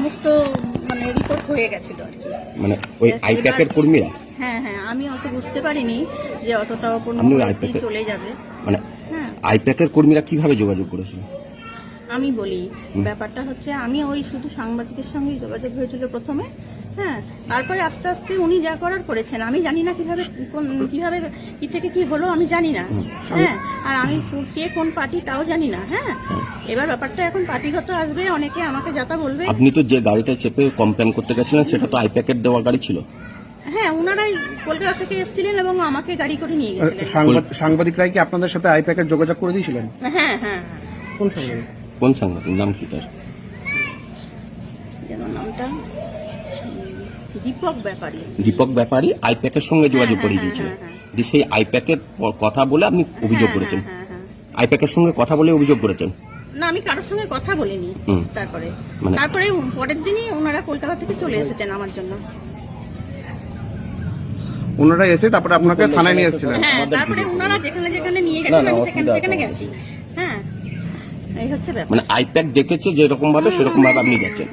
সমস্ত মানে রিপোর্ট হয়ে গেছিল আর কি। মানে ওই আইপ্যাকের কর্মীরা? হ্যাঁ হ্যাঁ আমি অত বুঝতে পারিনি যে অতটা iPad-এ- চলে যাবে। মানে আইপ্যাকের কর্মীরা কীভাবে যোগাযোগ করেছিল? আমি বলি ব্যাপারটা হচ্ছে আমি ওই শুধু সাংবাদিকের সঙ্গে যোগাযোগ হয়েছিল প্রথমে। হ্যাঁ তারপরে আস্তে আস্তে উনি যা করার করেছেন। আমি জানি না কীভাবে কোন- কীভাবে কি থেকে কি হলো আমি জানি না। হ্যাঁ আর আমি কে কোন পার্টি তাও জানি না হ্যাঁ। এবার ব্যাপারটা এখন পার্টিগত আসবে অনেকে আমাকে যাতা বলবে। আপনি তো যে গাড়িটা চেপে কমপ্লেন করতে গেছিলেন সেটা তো আইপ্যাকের দেওয়া গাড়ি ছিল। হ্যাঁ ওনারাই কলকাতা থেকে এসেছিলেন এবং আমাকে গাড়ি করে নিয়ে গেছিলেন। সাংবাদ- সাংবাদিকরাই কি আপনাদের সাথে আইপ্যাকের যোগাযোগ করে দিয়েছিলেন? হ্যাঁ হ্যাঁ। কোন সাংবাদিক? কোন সাংবাদিক? নাম কি তার? যেন নামটা দীপক ব্যাপারী। দীপক ব্যাপারী আইপ্যাকের সঙ্গে যোগাযোগ হ্যাঁ, করে হ্যাঁ, দিয়েছিলেন হ্যাঁ, দিয়ে সেই আইপ্যাকের কথা বলে আপনি অভিযোগ করেছেন। হ্যাঁ, হ্যাঁ, হ্যাঁ। আইপ্যাকের সঙ্গে কথা বলে অভিযোগ করেছেন। না আমি কারোর সঙ্গে কথা বলিনি হুম। তারপরে। মানে- তারপরে পরের দিনই ওনারা কলকাতা থেকে চলে এসেছেন আমার জন্য। ওনারা এসে তারপরে আপনাকে থানায় নিয়ে এসেছিলেন? হ্যাঁ তারপরে ওনারা যেখানে যেখানে নিয়ে গেছেন আমি সেখানে সেখানে গেছি। হ্যাঁ এই হচ্ছে ব্যাপার। মানে আইপ্যাক দেখেছে যেরকম ভাবে সেরকম ভাবে আপনি থেকে